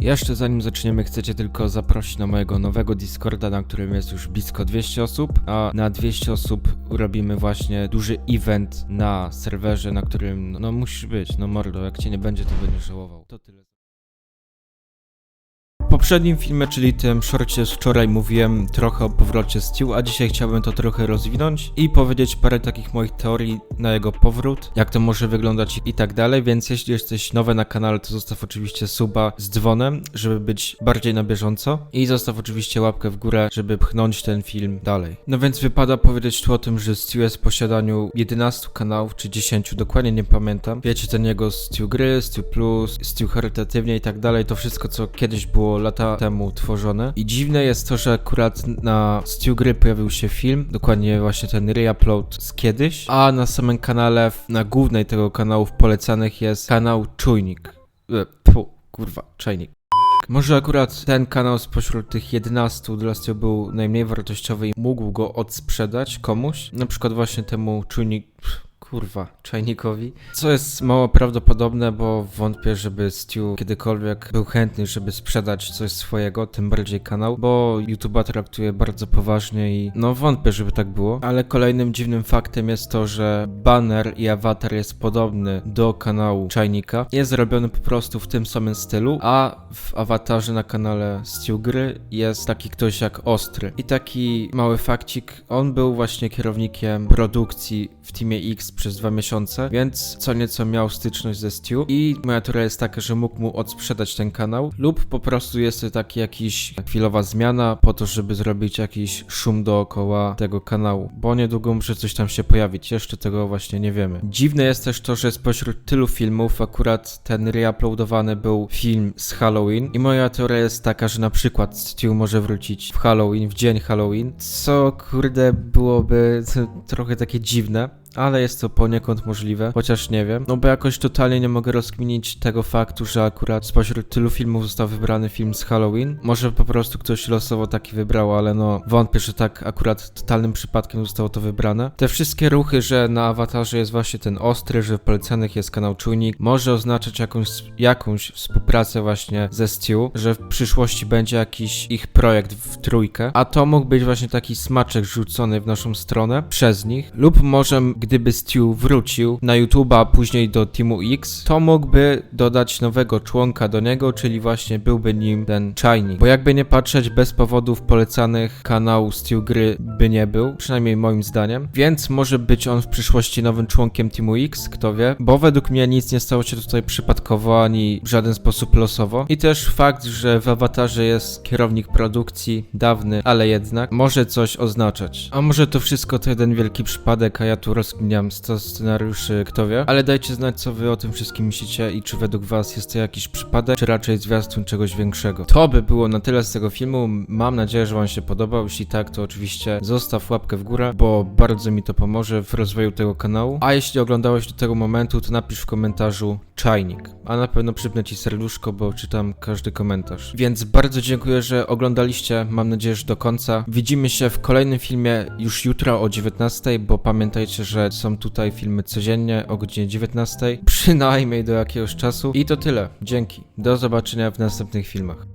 Jeszcze zanim zaczniemy, chcecie tylko zaprosić na mojego nowego Discorda, na którym jest już blisko 200 osób, a na 200 osób robimy właśnie duży event na serwerze, na którym, no, no musisz być, no mordo, jak cię nie będzie, to będziesz żałował. To tyle. Poprzednim filmie, czyli tym shorcie z wczoraj, mówiłem trochę o powrocie Stew, a dzisiaj chciałbym to trochę rozwinąć i powiedzieć parę takich moich teorii na jego powrót, jak to może wyglądać i tak dalej, więc jeśli jesteś nowy na kanale, to zostaw oczywiście suba z dzwonem, żeby być bardziej na bieżąco i zostaw oczywiście łapkę w górę, żeby pchnąć ten film dalej. No więc wypada powiedzieć tu o tym, że Stew jest w posiadaniu 11 kanałów, czy 10, dokładnie nie pamiętam. Wiecie, ten jego Stew gry, Stew Plus, Stew charytatywnie i tak dalej, to wszystko, co kiedyś było lata temu tworzone. I dziwne jest to, że akurat na Stew gry pojawił się film, dokładnie właśnie ten reupload z kiedyś, a na samym kanale, na głównej tego kanału w polecanych jest kanał Czujnik. E, Pu, kurwa, Czajnik. Może akurat ten kanał spośród tych 11 dla Stew był najmniej wartościowy i mógł go odsprzedać komuś, na przykład właśnie temu Czujnik... Kurwa, czajnikowi. Co jest mało prawdopodobne, bo wątpię, żeby Stu kiedykolwiek był chętny, żeby sprzedać coś swojego, tym bardziej kanał, bo YouTube'a traktuje bardzo poważnie i no wątpię, żeby tak było. Ale kolejnym dziwnym faktem jest to, że banner i awatar jest podobny do kanału Czajnika. Jest zrobiony po prostu w tym samym stylu, a w awatarze na kanale Stu Gry jest taki ktoś jak Ostry. I taki mały fakcik, on był właśnie kierownikiem produkcji w Teamie X przez dwa miesiące, więc co nieco miał styczność ze Stu i moja teoria jest taka, że mógł mu odsprzedać ten kanał lub po prostu jest to taki jakiś chwilowa zmiana po to, żeby zrobić jakiś szum dookoła tego kanału, bo niedługo może coś tam się pojawić, jeszcze tego właśnie nie wiemy. Dziwne jest też to, że spośród tylu filmów akurat ten reuploadowany był film z Halloween i moja teoria jest taka, że na przykład Stu może wrócić w Halloween, w dzień Halloween, co kurde byłoby trochę takie dziwne. Ale jest to poniekąd możliwe, chociaż nie wiem. No bo jakoś totalnie nie mogę rozkminić tego faktu, że akurat spośród tylu filmów został wybrany film z Halloween. Może po prostu ktoś losowo taki wybrał, ale no wątpię, że tak akurat totalnym przypadkiem zostało to wybrane. Te wszystkie ruchy, że na awatarze jest właśnie ten ostry, że w polecanych jest kanał Czujnik, może oznaczać jakąś, jakąś współpracę właśnie ze Stew, że w przyszłości będzie jakiś ich projekt w trójkę, a to mógł być właśnie taki smaczek rzucony w naszą stronę przez nich, lub może gdyby Stew wrócił na YouTube'a, a później do Teamu X, to mógłby dodać nowego członka do niego, czyli właśnie byłby nim ten Czajnik. Bo jakby nie patrzeć, bez powodów polecanych kanału Stew Gry by nie był, przynajmniej moim zdaniem, więc może być on w przyszłości nowym członkiem Teamu X, kto wie, bo według mnie nic nie stało się tutaj przypadkowo, ani w żaden sposób losowo. I też fakt, że w awatarze jest kierownik produkcji, dawny, ale jednak, może coś oznaczać. A może to wszystko to jeden wielki przypadek, a ja tu rozkminiam 100 scenariuszy, kto wie. Ale dajcie znać, co wy o tym wszystkim myślicie i czy według was jest to jakiś przypadek, czy raczej zwiastun czegoś większego. To by było na tyle z tego filmu. Mam nadzieję, że wam się podobał. Jeśli tak, to oczywiście zostaw łapkę w górę, bo bardzo mi to pomoże w rozwoju tego kanału. A jeśli oglądałeś do tego momentu, to napisz w komentarzu czajnik. A na pewno przypnę ci serduszko, bo czytam każdy komentarz. Więc bardzo dziękuję, że oglądaliście. Mam nadzieję, że do końca. Widzimy się w kolejnym filmie już jutro o 19, bo pamiętajcie, że są tutaj filmy codziennie o godzinie 19, przynajmniej do jakiegoś czasu. I to tyle. Dzięki. Do zobaczenia w następnych filmach.